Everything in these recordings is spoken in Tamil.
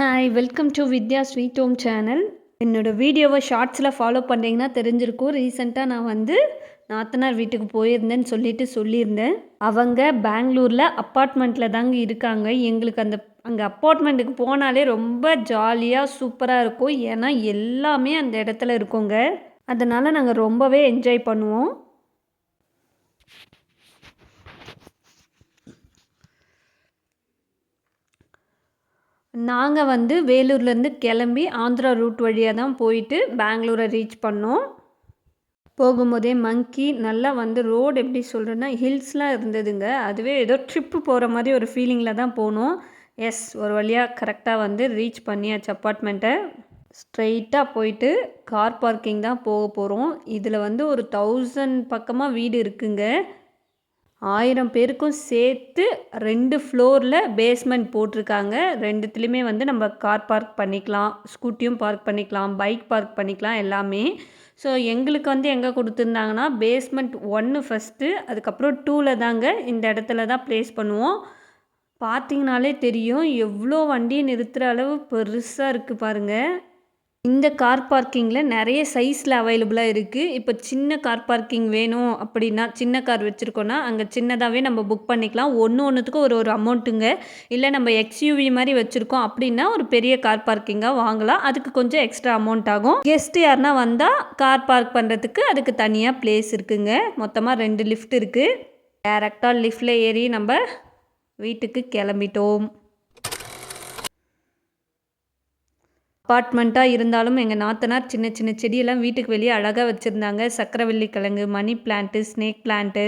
Hi welcome to Vidya sweet home channel என்னோடய வீடியோவை ஷார்ட்ஸில் ஃபாலோ பண்ணிங்கன்னா தெரிஞ்சிருக்கும். ரீசெண்டாக நான் வந்து நாத்தனார் வீட்டுக்கு போயிருந்தேன்னு சொல்லிட்டு சொல்லியிருந்தேன். அவங்க பெங்களூரில் அப்பார்ட்மெண்ட்டில் தாங்க இருக்காங்க. எங்களுக்கு அந்த அங்கே அப்பார்ட்மெண்ட்டுக்கு போனாலே ரொம்ப ஜாலியாக சூப்பராக இருக்கும். ஏன்னா எல்லாமே அந்த இடத்துல இருக்குங்க. அதனால் நாங்கள் ரொம்பவே என்ஜாய் பண்ணுவோம். நாங்கள் வந்து வேலூர்லேருந்து கிளம்பி ஆந்திரா ரூட் வழியாக தான் போயிட்டு பெங்களூரை ரீச் பண்ணோம். போகும்போதே மங்கி நல்லா வந்து ரோடு எப்படி சொல்கிறேன்னா ஹில்ஸ்லாம் இருந்ததுங்க. அதுவே ஏதோ ட்ரிப்பு போகிற மாதிரி ஒரு ஃபீலிங்கில் தான் போனோம். எஸ் ஒரு வழியாக கரெக்டாக வந்து ரீச் பண்ணியாச்சு அப்பார்ட்மெண்ட்டை. ஸ்ட்ரெயிட்டாக போயிட்டு கார் பார்க்கிங் தான் போக போகிறோம் இதில் வந்து ஒரு தௌசண்ட் பக்கமாக வீடு இருக்குங்க. ஆயிரம் பேருக்கும் சேர்த்து ரெண்டு ஃப்ளோரில் பேஸ்மெண்ட் போட்டிருக்காங்க. ரெண்டுத்துலேயுமே வந்து நம்ம கார் பார்க் பண்ணிக்கலாம் ஸ்கூட்டியும் பார்க் பண்ணிக்கலாம் பைக் பார்க் பண்ணிக்கலாம் எல்லாமே. ஸோ எங்களுக்கு வந்து எங்கே கொடுத்துருந்தாங்கன்னா பேஸ்மெண்ட் ஒன்று ஃபஸ்ட்டு அதுக்கப்புறம் டூவில் தாங்க இந்த இடத்துல தான் ப்ளேஸ் பண்ணுவோம். பார்த்தீங்கனாலே தெரியும் எவ்வளோ வண்டியை நிறுத்துகிற அளவு பெருசாக இருக்குது பாருங்கள் இந்த கார் பார்க்கிங்கில் நிறைய சைஸில் அவைலபிளாக இருக்குது இப்போ சின்ன கார் பார்க்கிங் வேணும் அப்படின்னா சின்ன கார் வச்சுருக்கோன்னா அங்கே சின்னதாகவே நம்ம புக் பண்ணிக்கலாம். ஒன்று ஒன்றுத்துக்கும் ஒரு ஒரு அமௌண்ட்டுங்க இல்லை நம்ம எக்ஸ்யூவி மாதிரி வச்சுருக்கோம் அப்படின்னா ஒரு பெரிய கார் பார்க்கிங்காக வாங்கலாம். அதுக்கு கொஞ்சம் எக்ஸ்ட்ரா அமௌண்ட் ஆகும். கெஸ்ட்டு யாருனா வந்தால் கார் பார்க் பண்ணுறதுக்கு அதுக்கு தனியாக பிளேஸ் இருக்குங்க. மொத்தமாக ரெண்டு லிஃப்ட் இருக்குது டேரெக்டாக லிஃப்டில் ஏறி நம்ம வீட்டுக்கு கிளம்பிட்டோம். அப்பார்ட்மெண்ட்டாக இருந்தாலும் எங்கள் நாத்தனார் சின்ன சின்ன செடியெல்லாம் வீட்டுக்கு வெளியே அழகாக வச்சுருந்தாங்க. சக்கரவள்ளி கிழங்கு மணி பிளான்ட்டு ஸ்னேக் பிளான்ட்டு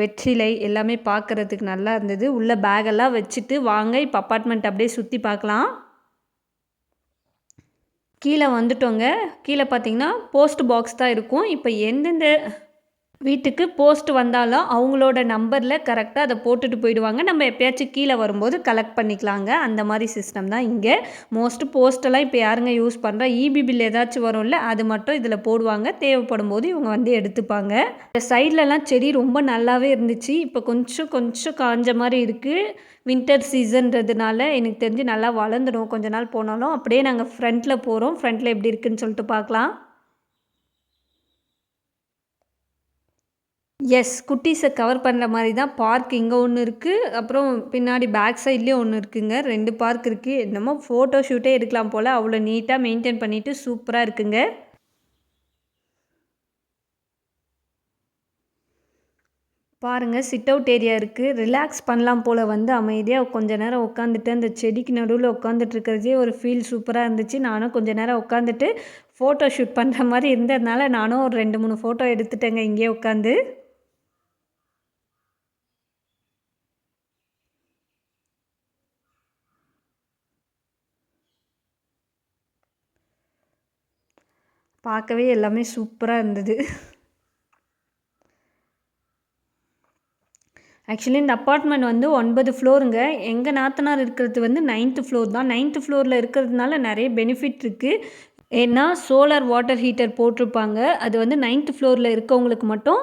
வெற்றிலை எல்லாமே பார்க்குறதுக்கு நல்லா இருந்தது. உள்ள பேகெல்லாம் வச்சுட்டு வாங்க. இப்போ அப்பார்ட்மெண்ட் அப்படியே சுற்றி பார்க்கலாம். கீழே வந்துட்டோங்க. கீழே பார்த்தீங்கன்னா போஸ்ட் பாக்ஸ் தான் இருக்கும். இப்போ எந்தெந்த வீட்டுக்கு போஸ்ட் வந்தாலும் அவங்களோட நம்பரில் கரெக்டாக அதை போட்டுட்டு போயிடுவாங்க. நம்ம எப்பயாச்சும் கீழே வரும்போது கலெக்ட் பண்ணிக்கலாங்க. அந்த மாதிரி சிஸ்டம் தான் இங்கே. மோஸ்ட் போஸ்ட்டெல்லாம் இப்போ யாருங்க யூஸ் பண்ணுறா இபி பில் ஏதாச்சும் வரும்ல அது மட்டும் இதில் போடுவாங்க. தேவைப்படும் போது இவங்க வந்து எடுத்துப்பாங்க. இந்த சைட்லலாம் செடி ரொம்ப நல்லாவே இருந்துச்சு. இப்போ கொஞ்சம் கொஞ்சம் காஞ்ச மாதிரி இருக்குது வின்டர் சீசன்றதுனால எனக்கு தெரிஞ்சு நல்லா வளர்ந்துடும். கொஞ்ச நாள் போனாலும் அப்படியே நாங்கள் ஃப்ரண்ட்டில் போகிறோம் ஃப்ரண்ட்டில் எப்படி இருக்குதுன்னு சொல்லிட்டு பார்க்கலாம். எஸ் குட்டீஸை கவர் பண்ணுற மாதிரி தான் பார்க் இங்கே ஒன்று இருக்குது அப்புறம் பின்னாடி பேக் சைட்லேயும் ஒன்று இருக்குங்க. ரெண்டு பார்க் இருக்குது என்னமோ ஃபோட்டோ ஷூட்டே எடுக்கலாம் போல். அவ்வளோ நீட்டாக மெயின்டைன் பண்ணிவிட்டு சூப்பராக இருக்குங்க. பாருங்கள் சிட் அவுட் ஏரியா இருக்குது ரிலாக்ஸ் பண்ணலாம் போல் வந்து அமைதியாக கொஞ்ச நேரம் உட்காந்துட்டு அந்த செடிக்கு நடுவில் உட்காந்துட்டு இருக்கிறதே ஒரு ஃபீல் சூப்பராக இருந்துச்சு. நானும் கொஞ்ச நேரம் உட்காந்துட்டு ஃபோட்டோ ஷூட் பண்ணுற மாதிரி இருந்ததுனால நானும் ஒரு ரெண்டு மூணு ஃபோட்டோ எடுத்துட்டேங்க இங்கேயே உட்காந்து பார்க்கவே எல்லாமே சூப்பராக இருந்தது. ஆக்சுவலி இந்த அப்பார்ட்மெண்ட் வந்து ஒன்பது ஃப்ளோருங்க எங்கள் நாத்தனார் இருக்கிறது வந்து நைன்த்து ஃப்ளோர் தான். நைன்த்து ஃப்ளோரில் இருக்கிறதுனால நிறைய பெனிஃபிட் இருக்குது ஏன்னா சோலார் வாட்டர் ஹீட்டர் போட்டிருப்பாங்க. அது வந்து நைன்த்து ஃப்ளோரில் இருக்கவங்களுக்கு மட்டும்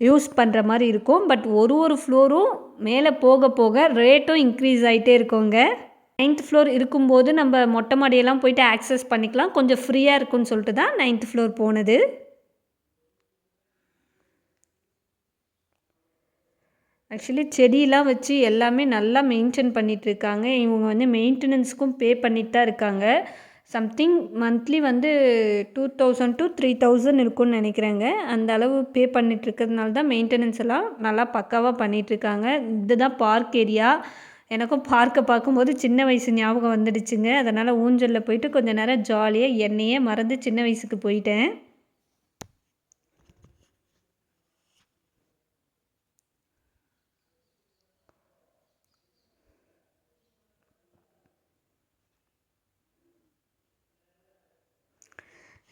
யூஸ் பண்ணுற மாதிரி இருக்கும். பட் ஒரு ஒரு ஃப்ளோரும் மேலே போக போக ரேட்டும் இன்க்ரீஸ் ஆகிட்டே இருக்கோங்க. நைன்த் ஃப்ளோர் இருக்கும்போது நம்ம மொட்டை மாடியெல்லாம் போயிட்டு ஆக்சஸ் பண்ணிக்கலாம். கொஞ்சம் ஃப்ரீயாக இருக்கும்னு சொல்லிட்டு தான் நைன்த் ஃப்ளோர் போனது. ஆக்சுவலி செடியெலாம் வச்சு எல்லாமே நல்லா மெயின்டைன் பண்ணிகிட்ருக்காங்க இவங்க வந்து மெயின்டெனன்ஸுக்கும் பே பண்ணிட்டு தான் இருக்காங்க. சம்திங் மந்த்லி வந்து two thousand to three thousand இருக்கும்னு நினைக்கிறேங்க. அந்த அளவு பே பண்ணிகிட்ருக்கிறதுனால தான் மெயின்டெனன்ஸ் எல்லாம் நல்லா பக்காவாக பண்ணிகிட்ருக்காங்க இதுதான் பார்க் ஏரியா எனக்கும் பார்க்கை பார்க்கும்போது சின்ன வயசு ஞாபகம் வந்துடுச்சுங்க. அதனால் ஊஞ்சலில் போயிட்டு கொஞ்சம் நேரம் ஜாலியாக என்னையே மறந்து சின்ன வயசுக்கு போயிட்டேன்.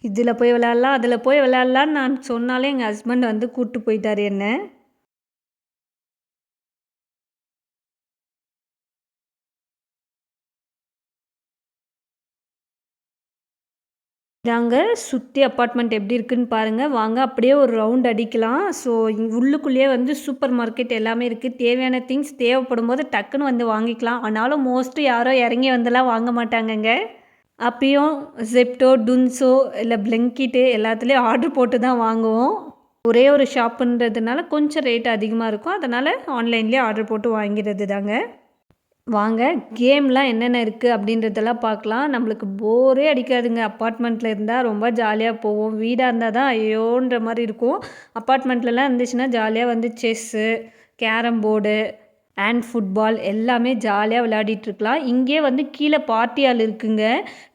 இதில் போய் விளையாடலாம் அதில் போய் விளையாடலான்னு நான் சொன்னாலே எங்கள் ஹஸ்பண்ட் வந்து கூப்பிட்டு போயிட்டார் என்ன. இதாங்க சுற்றி அப்பார்ட்மெண்ட் எப்படி இருக்குன்னு பாருங்கள் வாங்க அப்படியே ஒரு ரவுண்ட் அடிக்கலாம். ஸோ உள்ளுக்குள்ளேயே வந்து சூப்பர் மார்க்கெட் எல்லாமே இருக்குது தேவையான திங்ஸ் தேவைப்படும் போது டக்குன்னு வந்து வாங்கிக்கலாம். ஆனாலும் மோஸ்ட்டு யாரோ இறங்கி வந்தெல்லாம் வாங்க மாட்டாங்கங்க. அப்பயும் ஜெப்டோ டுன்ஸோ இல்லை பிளங்கிட்டு எல்லாத்துலேயும் ஆர்டர் போட்டு தான் வாங்குவோம். ஒரே ஒரு ஷாப்புன்றதுனால கொஞ்சம் ரேட் அதிகமாக இருக்கும். அதனால் ஆன்லைன்லேயே ஆர்டர் போட்டு வாங்கிறது தாங்க வாங்க கேம்லாம் என்னென்ன இருக்குது அப்படின்றதெல்லாம் பார்க்கலாம். நம்மளுக்கு போரே அடிக்காதுங்க. அப்பார்ட்மெண்ட்டில் இருந்தால் ரொம்ப ஜாலியாக போவோம். வீடாக இருந்தால் தான் ஐயோன்ற மாதிரி இருக்கும். அப்பார்ட்மெண்ட்லலாம் இருந்துச்சுன்னா ஜாலியாக வந்து chess carrom board and football எல்லாமே ஜாலியாக விளையாடிட்டுருக்கலாம் இங்கே வந்து கீழே பார்ட்டி ஆள் இருக்குங்க.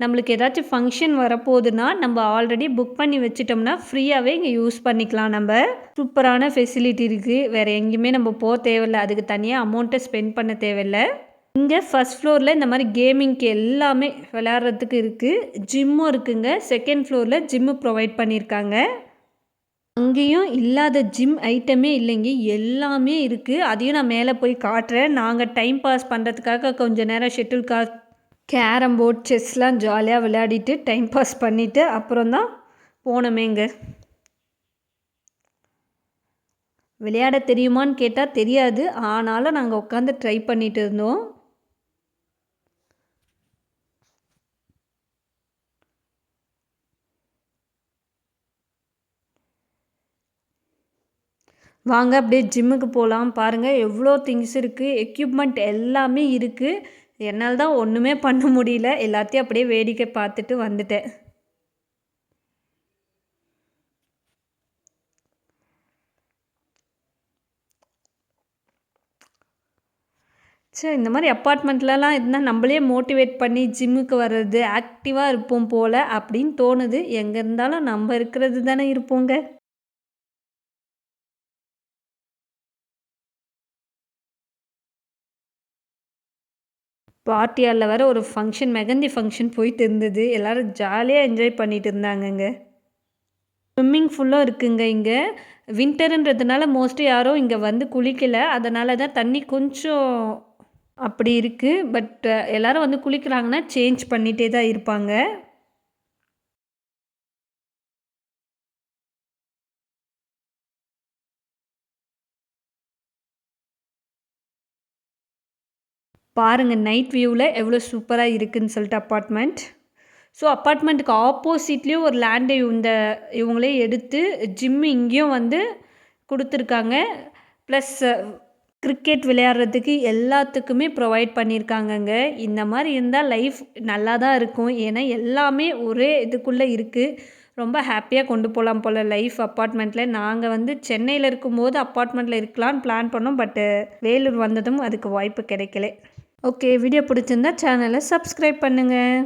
நம்மளுக்கு ஏதாச்சும் ஃபங்க்ஷன் வரப்போகுதுன்னா நம்ம ஆல்ரெடி புக் பண்ணி வச்சிட்டோம்னா ஃப்ரீயாகவே இங்கே யூஸ் பண்ணிக்கலாம் நம்ம. சூப்பரான ஃபெசிலிட்டி இருக்குது வேறு எங்கேயுமே நம்ம போக தேவையில்லை. அதுக்கு தனியாக அமௌண்ட்டை ஸ்பெண்ட் பண்ண தேவையில்லை. இங்கே ஃபஸ்ட் ஃப்ளோரில் இந்த மாதிரி கேமிங்க்கு எல்லாமே விளையாடுறதுக்கு இருக்குது ஜிம்மும் இருக்குங்க. செகண்ட் ஃப்ளோரில் ஜிம்மு ப்ரொவைட் பண்ணியிருக்காங்க அங்கேயும் இல்லாத ஜிம் ஐட்டமே இல்லைங்க. எல்லாமே இருக்குது அதையும் நான் மேலே போய் காட்டுறேன். நாங்கள் டைம் பாஸ் பண்ணுறதுக்காக கொஞ்சம் நேரம் ஷெட்டில் கா கேரம் போர்ட் செஸ்லாம் ஜாலியாக விளையாடிட்டு டைம் பாஸ் பண்ணிவிட்டு அப்புறம் தான் போனோமேங்க. விளையாட தெரியுமான்னு கேட்டால் தெரியாது. ஆனாலும் நாங்கள் உட்காந்து ட்ரை பண்ணிகிட்டு இருந்தோம். வாங்க அப்படியே ஜிம்முக்கு போகலாம் பாருங்கள் எவ்வளோ திங்ஸ் இருக்குது எக்யூப்மெண்ட் எல்லாமே இருக்குது என்னால் தான் ஒன்றுமே பண்ண முடியல. எல்லாத்தையும் அப்படியே வேடிக்கை பார்த்துட்டு வந்துட்டேன். சரி இந்த மாதிரி அப்பார்ட்மெண்ட்லலாம் இருந்தால் நம்மளே மோட்டிவேட் பண்ணி ஜிம்முக்கு வர்றது ஆக்டிவாக இருப்போம் போல் அப்படின்னு தோணுது. எங்கே இருந்தாலும் நம்ம இருக்கிறது தானே இருப்போங்க. பார்ட்டி வர ஒரு ஃபங்க்ஷன் மெகந்தி ஃபங்க்ஷன் போயிட்டு இருந்தது. எல்லோரும் ஜாலியாக என்ஜாய் பண்ணிட்டு இருந்தாங்கங்க. ஸ்விம்மிங் ஃபுல்லாக இருக்குங்க இங்கே. வின்டருன்றதுனால மோஸ்ட்லி யாரும் இங்கே வந்து குளிக்கலை. அதனால தான் தண்ணி கொஞ்சம் அப்படி இருக்குது பட் எல்லோரும் வந்து குளிக்கிறாங்கன்னா சேஞ்ச் பண்ணிகிட்டே தான் இருப்பாங்க. பாருங்கள் நைட் வியூவில் எவ்வளோ சூப்பராக இருக்குதுன்னு சொல்லிட்டு அப்பார்ட்மெண்ட் ஸோ அப்பார்ட்மெண்ட்டுக்கு ஆப்போசிட்லேயும் ஒரு லேண்டை இந்த இவங்களே எடுத்து ஜிம்மு இங்கேயும் வந்து கொடுத்துருக்காங்க. ப்ளஸ் கிரிக்கெட் விளையாடுறதுக்கு எல்லாத்துக்குமே ப்ரொவைட் பண்ணியிருக்காங்கங்க இந்த மாதிரி இருந்தால் லைஃப் நல்லா தான் இருக்கும். ஏன்னா எல்லாமே ஒரே இதுக்குள்ளே இருக்குது ரொம்ப ஹாப்பியாக கொண்டு போகலாம் போல் லைஃப் அப்பார்ட்மெண்ட்டில் நாங்கள் வந்து சென்னையில் இருக்கும்போது அப்பார்ட்மெண்ட்டில் இருக்கலான்னு பிளான் பண்ணோம். பட்டு வேலூர் வந்ததும் அதுக்கு வாய்ப்பு கிடைக்கல. ஓகே வீடியோ பிடிச்சிருந்தா சேனலை சப்ஸ்கிரைப் பண்ணுங்கள்